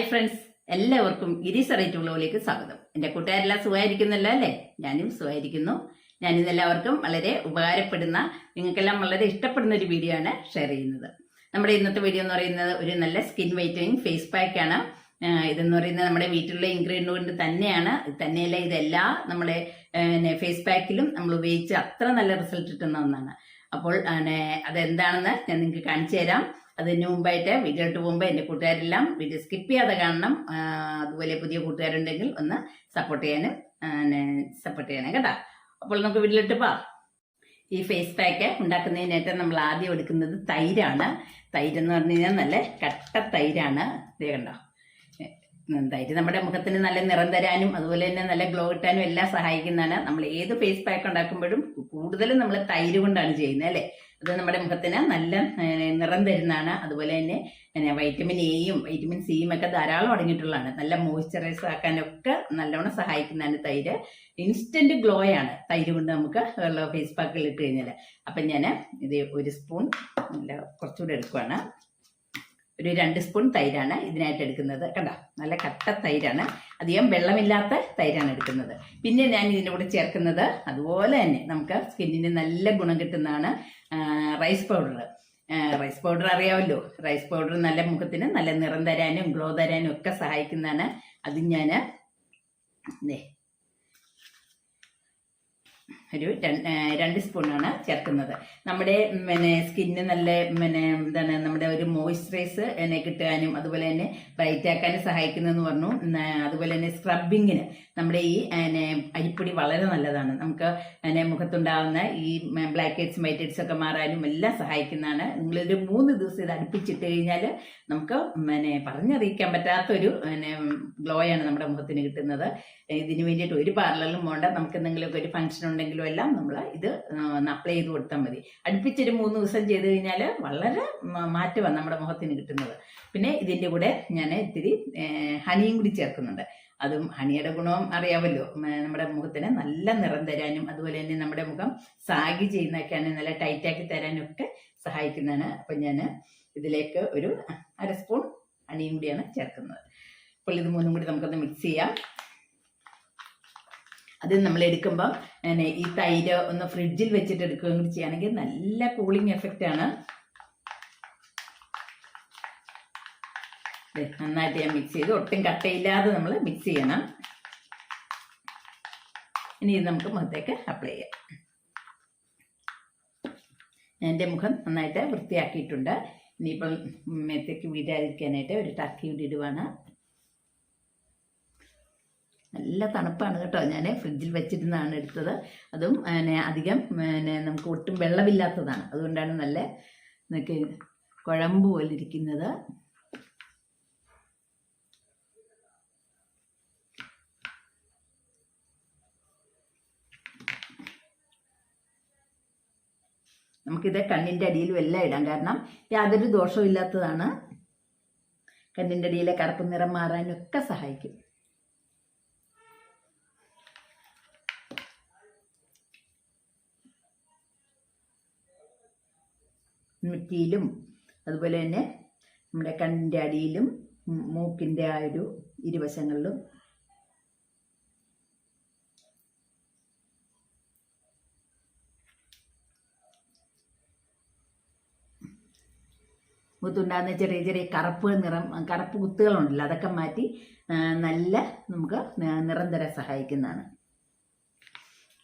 Hi friends. എല്ലാവർക്കും ഗിരീഷ് റേറ്റുള്ളവരിലേക്ക് സ്വാഗതം. എന്റെ കൂട്ടുകാരെല്ലാം സുഖമായിരിക്കുന്നല്ലോ അല്ലേ? ഞാനും സുഖമായിരിക്കുന്നു. ഞാനിതെല്ലാവർക്കും വളരെ ഉപകാരപ്പെടുന്ന നിങ്ങൾക്കെല്ലാം വളരെ ഇഷ്ടപ്പെടുന്ന ഒരു വീഡിയോ ആണ് ഷെയർ ചെയ്യുന്നത്. നമ്മുടെ ഇന്നത്തെ വീഡിയോ എന്ന് പറയുന്നത് ഒരു നല്ല സ്കിൻ വൈറ്റനിങ് ഫേസ് പാക്ക് ആണ്. ഇതെന്ന് പറയുന്നത് നമ്മുടെ വീട്ടിലുള്ള ഇൻഗ്രീഡിയന്റ് കൊണ്ട് തന്നെയാണ്. തന്നെയല്ല ഇതെല്ലാം നമ്മുടെ ഫേസ് പാക്കിലും നമ്മൾ ഉപയോഗിച്ച് അത്ര നല്ല റിസൾട്ട് കിട്ടുന്ന ഒന്നാണ്. അപ്പോൾ അതെന്താണെന്ന് ഞാൻ നിങ്ങൾക്ക് കാണിച്ചു തരാം. അതിന് മുമ്പായിട്ട് വീട്ടിലോട്ട് പോകുമ്പോൾ എന്റെ കൂട്ടുകാരെല്ലാം വീഡിയോ സ്കിപ്പ് ചെയ്യാതെ കാണണം. അതുപോലെ പുതിയ കൂട്ടുകാരുണ്ടെങ്കിൽ ഒന്ന് സപ്പോർട്ട് ചെയ്യാനും സപ്പോർട്ട് ചെയ്യണം കേട്ടോ. അപ്പോൾ നമുക്ക് വീട്ടിലിട്ട് പോവാം. ഈ ഫേസ് പാക്ക് ഉണ്ടാക്കുന്നതിനായിട്ട് നമ്മൾ ആദ്യം എടുക്കുന്നത് തൈരാണ്. തൈരെന്ന് പറഞ്ഞു കഴിഞ്ഞാൽ നല്ല കട്ട തൈരാണ്. ഇത് കണ്ടോ? തൈര് നമ്മുടെ മുഖത്തിന് നല്ല നിറം തരാനും അതുപോലെ തന്നെ നല്ല ഗ്ലോ കിട്ടാനും എല്ലാം സഹായിക്കുന്നതാണ്. നമ്മൾ ഏത് ഫേസ് പാക്ക് ഉണ്ടാക്കുമ്പോഴും കൂടുതലും നമ്മൾ തൈര് കൊണ്ടാണ് ചെയ്യുന്നത് അല്ലേ? അത് നമ്മുടെ മുഖത്തിന് നല്ല നിറം തരുന്നതാണ്. അതുപോലെ തന്നെ വൈറ്റമിൻ എയും വൈറ്റമിൻ സിയും ഒക്കെ ധാരാളം അടങ്ങിയിട്ടുള്ളതാണ്. നല്ല മോയ്സ്ചറൈസ് ആക്കാനൊക്കെ നല്ലോണം സഹായിക്കുന്നതാണ് തൈര്. ഇൻസ്റ്റന്റ് ഗ്ലോ ആണ് തൈര് കൊണ്ട് നമുക്ക് ഫേസ് പാക്കിൽ ഇട്ട് കഴിഞ്ഞാൽ അപ്പം ഞാൻ ഇത് ഒരു സ്പൂൺ കുറച്ചുകൂടെ എടുക്കുവാണ്. ഒരു രണ്ട് സ്പൂൺ തൈരാണ് ഇതിനായിട്ട് എടുക്കുന്നത്. കണ്ടോ? നല്ല കട്ട തൈരാണ്. അധികം വെള്ളമില്ലാത്ത തൈരാണ് എടുക്കുന്നത്. പിന്നെ ഞാൻ ഇതിന്റെ കൂടെ ചേർക്കുന്നത് അതുപോലെ തന്നെ നമുക്ക് സ്കിന്നിന് നല്ല ഗുണം കിട്ടുന്നതാണ് റൈസ് പൗഡർ. റൈസ് പൗഡർ അറിയാമല്ലോ. റൈസ് പൗഡർ നല്ല മുഖത്തിന് നല്ല നിറം തരാനും ഗ്ലോ തരാനും ഒക്കെ സഹായിക്കുന്നതാണ്. അത് ഞാൻ ഒരു രണ്ട് സ്പൂണാണ് ചേർക്കുന്നത്. നമ്മുടെ പിന്നെ സ്കിന്ന് നല്ല പിന്നെ എന്താണ് നമ്മുടെ ഒരു മോയ്സ്ചറൈസ് എന്നെ കിട്ടാനും അതുപോലെ തന്നെ ബ്രൈറ്റ് ആക്കാനും സഹായിക്കുന്നതെന്ന് പറഞ്ഞു. അതുപോലെ തന്നെ സ്ക്രബിങ്ങിന് നമ്മുടെ ഈ അരിപ്പൊടി വളരെ നല്ലതാണ്. നമുക്ക് പിന്നെ മുഖത്തുണ്ടാകുന്ന ഈ ബ്ലാക്ക് ഹെഡ്സ് വൈറ്റ് ഹെഡ്സ് ഒക്കെ മാറാനും എല്ലാം സഹായിക്കുന്നതാണ്. നിങ്ങളൊരു മൂന്ന് ദിവസം ഇത് അടുപ്പിച്ചിട്ട് കഴിഞ്ഞാൽ നമുക്ക് പിന്നെ പറഞ്ഞറിയിക്കാൻ പറ്റാത്തൊരു പിന്നെ ഗ്ലോയാണ് നമ്മുടെ മുഖത്തിന് കിട്ടുന്നത്. ഇതിന് വേണ്ടിയിട്ട് ഒരു പാർലറിലും പോകണ്ട നമുക്ക് എന്തെങ്കിലുമൊക്കെ ഒരു ഫംഗ്ഷൻ ഉണ്ടെങ്കിലും എല്ലാം നമ്മൾ ഇത് അപ്ലൈ ചെയ്ത് കൊടുത്താൽ മതി. അടുപ്പിച്ചൊരു മൂന്ന് ദിവസം ചെയ്ത് കഴിഞ്ഞാൽ വളരെ മാറ്റം മാറ്റമാണ് നമ്മുടെ മുഖത്തിന് കിട്ടുന്നത്. പിന്നെ ഇതിന്റെ കൂടെ ഞാൻ ഇത്തിരി ഹണിയും കൂടി ചേർക്കുന്നുണ്ട്. അതും ഹണിയുടെ ഗുണവും അറിയാമല്ലോ. നമ്മുടെ മുഖത്തിന് നല്ല നിറം തരാനും അതുപോലെ തന്നെ നമ്മുടെ മുഖം സാഗി ചെയ്യുന്നൊക്കെയാണ് നല്ല ടൈറ്റാക്കി തരാനും ഒക്കെ സഹായിക്കുന്നതാണ്. അപ്പം ഞാൻ ഇതിലേക്ക് ഒരു അര സ്പൂൺ ഹണിയും കൂടിയാണ് ചേർക്കുന്നത്. അപ്പോൾ ഇത് മൂന്നും കൂടി നമുക്കൊന്ന് മിക്സ് ചെയ്യാം. അത് നമ്മൾ എടുക്കുമ്പോൾ ഈ തൈര് ഒന്ന് ഫ്രിഡ്ജിൽ വെച്ചിട്ട് എടുക്കുകയും ചെയ്യുകയാണെങ്കിൽ നല്ല കൂളിംഗ് എഫക്റ്റ് ആണ്. നന്നായിട്ട് ഞാൻ മിക്സ് ചെയ്ത്. ഒട്ടും കട്ടയില്ലാതെ നമ്മൾ മിക്സ് ചെയ്യണം. ഇനി ഇത് നമുക്ക് മുഖത്തേക്ക് അപ്ലൈ ചെയ്യാം. എന്റെ മുഖം നന്നായിട്ട് വൃത്തിയാക്കിയിട്ടുണ്ട്. ഇനിയിപ്പം മേത്തേക്ക് വീഴാതിരിക്കാനായിട്ട് ഒരു ടക്കി കൂടി ഇടുവാണ്. നല്ല തണുപ്പാണ് കേട്ടോ. ഞാൻ ഫ്രിഡ്ജിൽ വെച്ചിരുന്നാണ് എടുത്തത്. അതും പിന്നെ അധികം പിന്നെ നമുക്ക് ഒട്ടും വെള്ളമില്ലാത്തതാണ്. അതുകൊണ്ടാണ് നല്ല നമുക്ക് കുഴമ്പ് പോലെ ഇരിക്കുന്നത്. നമുക്കിത് കണ്ണിന്റെ അടിയിലും എല്ലാം ഇടാം. കാരണം യാതൊരു ദോഷവും ഇല്ലാത്തതാണ്. കണ്ണിന്റെ അടിയിലെ കറുപ്പ് നിറം മാറാനൊക്കെ സഹായിക്കും. നെറ്റിയിലും അതുപോലെ തന്നെ നമ്മുടെ കണ്ണിന്റെ അടിയിലും മൂക്കിന്റെ ആ ഒരു ഇരുവശങ്ങളിലും. മുത്തുണ്ടാകുന്ന ചെറിയ ചെറിയ കറുപ്പ് നിറം കറുപ്പ് കുത്തുകളുണ്ടല്ലോ അതൊക്കെ മാറ്റി നല്ല നമുക്ക് നിറം തരാൻ സഹായിക്കുന്നതാണ്.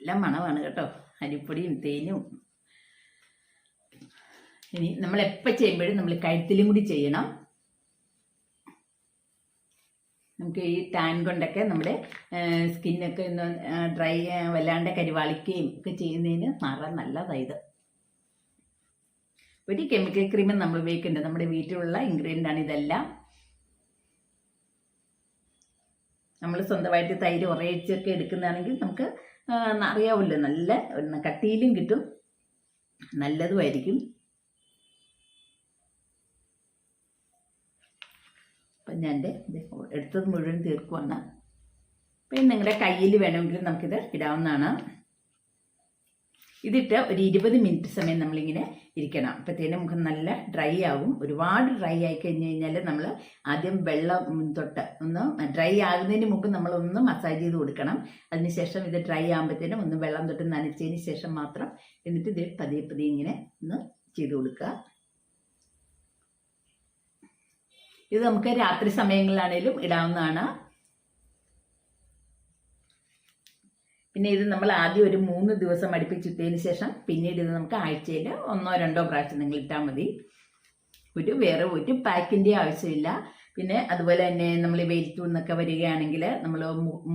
എല്ലാം മണമാണ് കേട്ടോ അരിപ്പൊടിയും തേനും. ഇനി നമ്മൾ എപ്പ ചെയ്യുമ്പോഴും നമ്മൾ കഴുത്തിലും കൂടി ചെയ്യണം. നമുക്ക് ഈ ടാൻ കൊണ്ടൊക്കെ നമ്മുടെ സ്കിന്നൊക്കെ ഒന്ന് ഡ്രൈ വല്ലാണ്ട് കരിവാളിക്കുകയും ഒക്കെ ചെയ്യുന്നതിന് നിറ നല്ലതായത് ഒരു കെമിക്കൽ ക്രീമും നമ്മൾ ഉപയോഗിക്കേണ്ടത് നമ്മുടെ വീട്ടിലുള്ള ഇൻഗ്രീഡിയന്റ് ആണ് ഇതെല്ലാം. നമ്മൾ സ്വന്തമായിട്ട് തൈര് ഉറയിച്ചൊക്കെ എടുക്കുന്നതാണെങ്കിൽ നമുക്ക് അറിയാവല്ലോ നല്ല കട്ടിയിലും കിട്ടും. നല്ലതുമായിരിക്കും. അപ്പം ഞാൻ എന്റെ എടുത്തത് മുഴുവൻ തീർക്കുവാണ്. പിന്നെ നിങ്ങളുടെ കയ്യിൽ വേണമെങ്കിൽ നമുക്കിത് ഇടാവുന്നതാണ്. ഇതിട്ട് ഒരു ഇരുപത് മിനിറ്റ് സമയം നമ്മളിങ്ങനെ ഇരിക്കണം. അപ്പോഴത്തേനും മുഖം നല്ല ഡ്രൈ ആവും. ഒരുപാട് ഡ്രൈ ആയി കഴിഞ്ഞ് കഴിഞ്ഞാൽ നമ്മൾ ആദ്യം വെള്ളം തൊട്ട് ഒന്ന് ഡ്രൈ ആകുന്നതിന് മുമ്പ് നമ്മൾ ഒന്ന് മസാജ് ചെയ്ത് കൊടുക്കണം. അതിനുശേഷം ഇത് ഡ്രൈ ആകുമ്പോഴത്തേനും ഒന്ന് വെള്ളം തൊട്ട് നനച്ചതിന് ശേഷം മാത്രം എന്നിട്ട് ഇത് പതിയെ പതിയെ ഇങ്ങനെ ഒന്ന് ചെയ്ത് കൊടുക്കുക. ഇത് നമുക്ക് രാത്രി സമയങ്ങളിലാണേലും ഇടാവുന്നതാണ്. പിന്നെ ഇത് നമ്മൾ ആദ്യം ഒരു മൂന്ന് ദിവസം അടുപ്പിച്ചിട്ടതിന് ശേഷം പിന്നീട് ഇത് നമുക്ക് ആഴ്ചയിൽ ഒന്നോ രണ്ടോ പ്രാവശ്യം നിങ്ങൾ ഇട്ടാൽ മതി. ഒരു വേറെ ഒരു പാക്കിന്റെ ആവശ്യമില്ല. പിന്നെ അതുപോലെ തന്നെ നമ്മൾ വെയിലത്തു നിന്നൊക്കെ വരികയാണെങ്കിൽ നമ്മൾ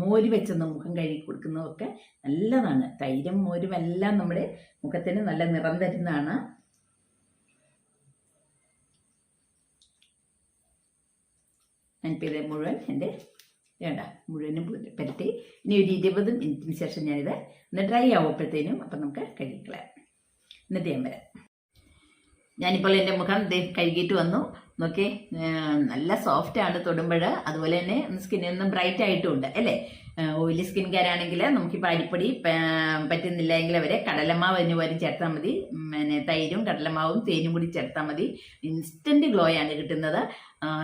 മോര് വെച്ചൊന്ന് മുഖം കഴുകി കൊടുക്കുന്നതൊക്കെ നല്ലതാണ്. തൈരും മോരും എല്ലാം നമ്മുടെ മുഖത്തിന് നല്ല നിറം തരുന്നതാണ്. ഞാനിപ്പോൾ ഇത് മുഴുവൻ എന്റെ വേണ്ട മുഴുവനും പരത്തി. ഇനി ഒരു ഇരുപത് മിനിറ്റിന് ശേഷം ഞാനിത് ഒന്ന് ഡ്രൈ ആവുമ്പോഴത്തേനും അപ്പം നമുക്ക് കഴുകിക്കളയാം എന്നിട്ട് ഞാൻ വരാം. ഞാനിപ്പോൾ എന്റെ മുഖം കഴുകിയിട്ട് വന്നു. നോക്കി നല്ല സോഫ്റ്റ് ആണ് തൊടുമ്പോൾ അതുപോലെ തന്നെ സ്കിന്നിൽ നിന്ന് ബ്രൈറ്റ് ആയിട്ടുമുണ്ട് അല്ലേ? ഓയിലി സ്കിൻ കെയർ ആണെങ്കിൽ നമുക്കിപ്പോൾ അരിപ്പൊടി പറ്റുന്നില്ല എങ്കിൽ അവരെ കടലമാവ് അതിന് പോലും ചേർത്താൽ മതി. പിന്നെ തൈരും കടലമാവും തേനും കൂടി ചേർത്താൽ മതി. ഇൻസ്റ്റന്റ് ഗ്ലോ ആണ് കിട്ടുന്നത്.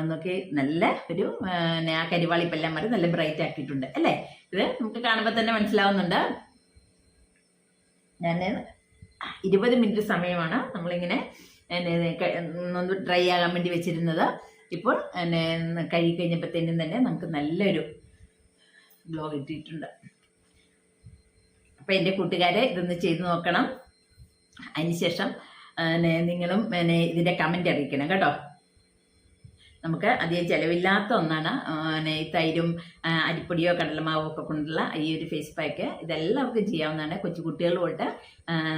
എന്നൊക്കെ നോക്കി നല്ല ഒരു ആ, കരിവാളിപ്പെല്ലാം വരെ നല്ല ബ്രൈറ്റ് ആക്കിയിട്ടുണ്ട് അല്ലേ? ഇത് നമുക്ക് കാണുമ്പോൾ തന്നെ മനസ്സിലാവുന്നുണ്ട്. ഞാൻ ഇരുപത് മിനിറ്റ് സമയമാണ് നമ്മളിങ്ങനെ എന്നെ ഒന്ന് ഡ്രൈ ആകാൻ വേണ്ടി വെച്ചിരുന്നത്. ഇപ്പോൾ എന്നെ കഴുകി കഴിഞ്ഞപ്പോഴത്തേനും തന്നെ നമുക്ക് നല്ലൊരു ഗ്ലോ കിട്ടിയിട്ടുണ്ട്. അപ്പം എന്റെ കൂട്ടുകാരെ ഇതൊന്ന് ചെയ്ത് നോക്കണം. അതിനുശേഷം നിങ്ങളും ഇതിന്റെ കമന്റ് അറിയിക്കണം കേട്ടോ. നമുക്ക് അധികം ചിലവില്ലാത്ത ഒന്നാണ്. പിന്നെ ഈ തൈരും അരിപ്പൊടിയോ കടലമാവോ ഒക്കെ കൊണ്ടുള്ള ഈ ഒരു ഫേസ് പാക്ക് ഇതെല്ലാവർക്കും ചെയ്യാവുന്നതാണ്. കൊച്ചു കുട്ടികൾ തൊട്ട്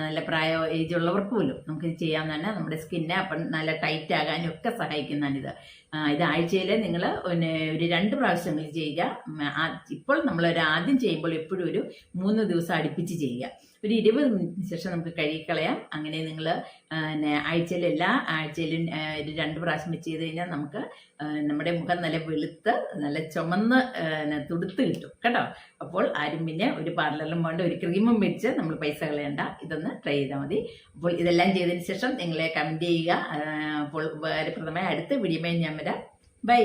നല്ല പ്രായ ഏജ് ഉള്ളവർക്ക് പോലും നമുക്ക് ചെയ്യാവുന്നതാണ്. നമ്മുടെ സ്കിന്നെ അപ്പം നല്ല ടൈറ്റ് ആകാനും ഒക്കെ സഹായിക്കുന്നതാണിത്. ഇത് ആഴ്ചയിൽ നിങ്ങൾ പിന്നെ ഒരു രണ്ട് പ്രാവശ്യങ്ങൾ ചെയ്യുക. ഇപ്പോൾ നമ്മൾ ഒരു ആദ്യം ചെയ്യുമ്പോൾ എപ്പോഴും ഒരു മൂന്ന് ദിവസം അടുപ്പിച്ച് ചെയ്യുക. ഒരു ഇരുപത് മിനിറ്റിന് ശേഷം നമുക്ക് കഴുകിക്കളയാം. അങ്ങനെ നിങ്ങൾ പിന്നെ ആഴ്ചയിൽ എല്ലാ ആഴ്ചയിലും ഒരു രണ്ട് പ്രാവശ്യം വെച്ച് ചെയ്ത് കഴിഞ്ഞാൽ നമുക്ക് നമ്മുടെ മുഖം നല്ല വെളുത്ത് നല്ല ചുമന്ന് തുടുത്ത് കിട്ടും. കേട്ടോ? അപ്പോൾ ആരും പിന്നെ ഒരു പാർലറിലും വേണ്ട ഒരു ക്രീമും വെച്ച് നമ്മൾ പൈസ കളയണ്ട. ഇതൊന്ന് ട്രൈ ചെയ്താൽ മതി. അപ്പോൾ ഇതെല്ലാം ചെയ്തതിന് ശേഷം നിങ്ങളെ കമന്റ് ചെയ്യുക. അപ്പോൾ ഉപകാരപ്രദമായ അടുത്ത വീഡിയോ ഞാൻ വരാം ബൈ.